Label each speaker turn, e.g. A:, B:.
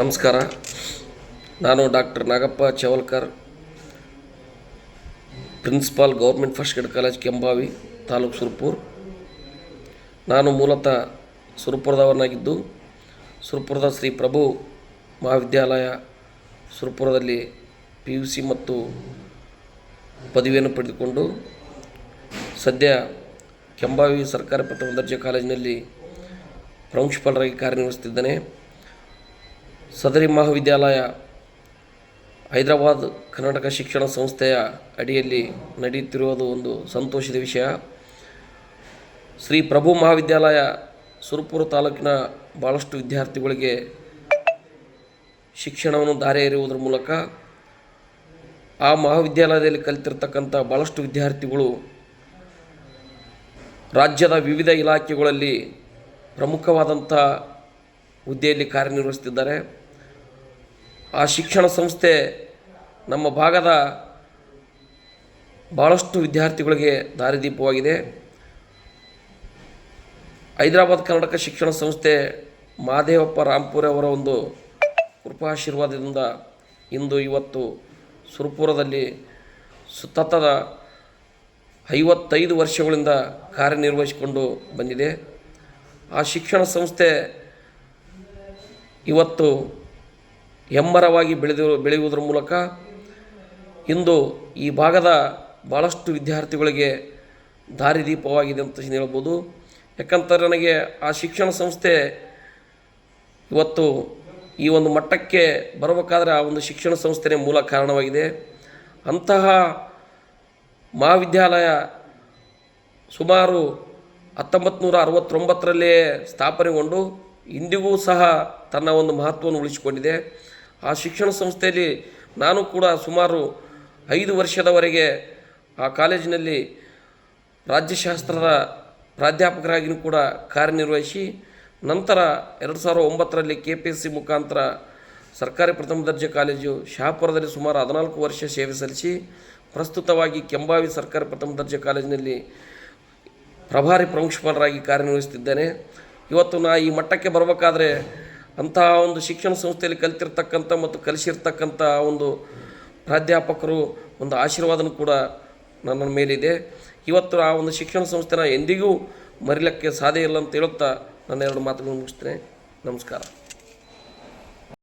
A: ನಮಸ್ಕಾರ. ನಾನು doctor Nagappa Chavalkar, principal government first grade college Kembhavi taluk Surpur. ನಾನು ಮೂಲತಃ ಸುರ್ಪುರದವನಾಗಿದ್ದು, ಸುರ್ಪುರದ ಶ್ರೀ ಪ್ರಭು ಮಹಾವಿದ್ಯಾಲಯ ಸುರ್ಪುರದಲ್ಲಿ ಪಿ ಯು ಸಿ ಮತ್ತು ಪದವಿಯನ್ನು ಪಡೆದುಕೊಂಡು, ಸದ್ಯ ಕೆಂಬಾವಿ ಸರ್ಕಾರಿ ಪ್ರಥಮ ದರ್ಜೆ ಕಾಲೇಜಿನಲ್ಲಿ ಪ್ರಾಂಶುಪಾಲರಾಗಿ ಕಾರ್ಯನಿರ್ವಹಿಸುತ್ತಿದ್ದೇನೆ. ಸದರಿ ಮಹಾವಿದ್ಯಾಲಯ, ಹೈದರಾಬಾದ್ ಕರ್ನಾಟಕ ಶಿಕ್ಷಣ ಸಂಸ್ಥೆಯ ಅಡಿಯಲ್ಲಿ ನಡೆಯುತ್ತಿರುವುದು ಒಂದು ಸಂತೋಷದ ವಿಷಯ. ಶ್ರೀ ಪ್ರಭು ಮಹಾವಿದ್ಯಾಲಯ, ಸುರಪುರ ತಾಲೂಕಿನ ಭಾಳಷ್ಟು ವಿದ್ಯಾರ್ಥಿಗಳಿಗೆ ಶಿಕ್ಷಣವನ್ನು ದಾರಿ ಇರುವುದರ ಮೂಲಕ ಆ ಮಹಾವಿದ್ಯಾಲಯದಲ್ಲಿ ಕಲಿತಿರ್ತಕ್ಕಂಥ ಭಾಳಷ್ಟು ವಿದ್ಯಾರ್ಥಿಗಳು ರಾಜ್ಯದ ವಿವಿಧ ಇಲಾಖೆಗಳಲ್ಲಿ ಪ್ರಮುಖವಾದಂಥ ಹುದ್ದೆಯಲ್ಲಿ ಕಾರ್ಯನಿರ್ವಹಿಸುತ್ತಿದ್ದಾರೆ. ಆ ಶಿಕ್ಷಣ ಸಂಸ್ಥೆ ನಮ್ಮ ಭಾಗದ ಭಾಳಷ್ಟು ವಿದ್ಯಾರ್ಥಿಗಳಿಗೆ ದಾರಿದೀಪವಾಗಿದೆ. ಹೈದರಾಬಾದ್ ಕರ್ನಾಟಕ ಶಿಕ್ಷಣ ಸಂಸ್ಥೆ ಮಹಾದೇವಪ್ಪ ರಾಂಪುರ ಅವರ ಒಂದು ಕೃಪಾಶೀರ್ವಾದದಿಂದ ಇಂದು ಇವತ್ತು ಸುರಪುರದಲ್ಲಿ ಸತತದ ಐವತ್ತೈದು ವರ್ಷಗಳಿಂದ ಕಾರ್ಯನಿರ್ವಹಿಸಿಕೊಂಡು ಬಂದಿದೆ. ಆ ಶಿಕ್ಷಣ ಸಂಸ್ಥೆ ಇವತ್ತು ಹೆಮ್ಮರವಾಗಿ ಬೆಳೆದು ಬೆಳೆಯುವುದರ ಮೂಲಕ ಇಂದು ಈ ಭಾಗದ ಭಾಳಷ್ಟು ವಿದ್ಯಾರ್ಥಿಗಳಿಗೆ ದಾರಿದೀಪವಾಗಿದೆ ಅಂತ ಹೇಳ್ಬೋದು. ಯಾಕಂತಾರೆ ನನಗೆ ಆ ಶಿಕ್ಷಣ ಸಂಸ್ಥೆ ಇವತ್ತು ಈ ಒಂದು ಮಟ್ಟಕ್ಕೆ ಬರಬೇಕಾದ್ರೆ ಆ ಒಂದು ಶಿಕ್ಷಣ ಸಂಸ್ಥೆನೇ ಮೂಲ ಕಾರಣವಾಗಿದೆ. ಅಂತಹ ಮಹಾವಿದ್ಯಾಲಯ ಸುಮಾರು ಹತ್ತೊಂಬತ್ತು ಅರವತ್ತೊಂಬತ್ತರಲ್ಲೇ ಸ್ಥಾಪನೆಗೊಂಡು ಇಂದಿಗೂ ಸಹ ತನ್ನ ಒಂದು ಮಹತ್ವವನ್ನು ಉಳಿಸಿಕೊಂಡಿದೆ. ಆ ಶಿಕ್ಷಣ ಸಂಸ್ಥೆಯಲ್ಲಿ ನಾನು ಕೂಡ ಸುಮಾರು ಐದು ವರ್ಷದವರೆಗೆ ಆ ಕಾಲೇಜಿನಲ್ಲಿ ರಾಜ್ಯಶಾಸ್ತ್ರದ ಪ್ರಾಧ್ಯಾಪಕರಾಗಿಯೂ ಕೂಡ ಕಾರ್ಯನಿರ್ವಹಿಸಿ, ನಂತರ ಎರಡು ಸಾವಿರದ ಒಂಬತ್ತರಲ್ಲಿ ಕೆ ಪಿ ಎಸ್ ಸಿ ಮುಖಾಂತರ ಸರ್ಕಾರಿ ಪ್ರಥಮ ದರ್ಜೆ ಕಾಲೇಜು ಶಹಾಪುರದಲ್ಲಿ ಸುಮಾರು ಹದಿನಾಲ್ಕು ವರ್ಷ ಸೇವೆ ಸಲ್ಲಿಸಿ, ಪ್ರಸ್ತುತವಾಗಿ ಕೆಂಬಾವಿ ಸರ್ಕಾರಿ ಪ್ರಥಮ ದರ್ಜೆ ಕಾಲೇಜಿನಲ್ಲಿ ಪ್ರಭಾರಿ ಪ್ರಾಂಶುಪಾಲರಾಗಿ ಕಾರ್ಯನಿರ್ವಹಿಸುತ್ತಿದ್ದೇನೆ. ಇವತ್ತು ನಾ ಈ ಮಟ್ಟಕ್ಕೆ ಬರಬೇಕಾದ್ರೆ ಅಂತಹ ಒಂದು ಶಿಕ್ಷಣ ಸಂಸ್ಥೆಯಲ್ಲಿ ಕಲಿತಿರ್ತಕ್ಕಂಥ ಮತ್ತು ಕಲಿಸಿರ್ತಕ್ಕಂಥ ಒಂದು ಪ್ರಾಧ್ಯಾಪಕರು ಒಂದು ಆಶೀರ್ವಾದನೂ ಕೂಡ ನನ್ನ ಮೇಲಿದೆ. ಇವತ್ತು ಆ ಒಂದು ಶಿಕ್ಷಣ ಸಂಸ್ಥೆನ ಎಂದಿಗೂ ಮರಿಲಿಕ್ಕೆ ಸಾಧ್ಯ ಇಲ್ಲ ಅಂತ ಹೇಳುತ್ತಾ ನನ್ನ ಎರಡು ಮಾತುಗಳನ್ನು ಮುಗಿಸ್ತೇನೆ. ನಮಸ್ಕಾರ.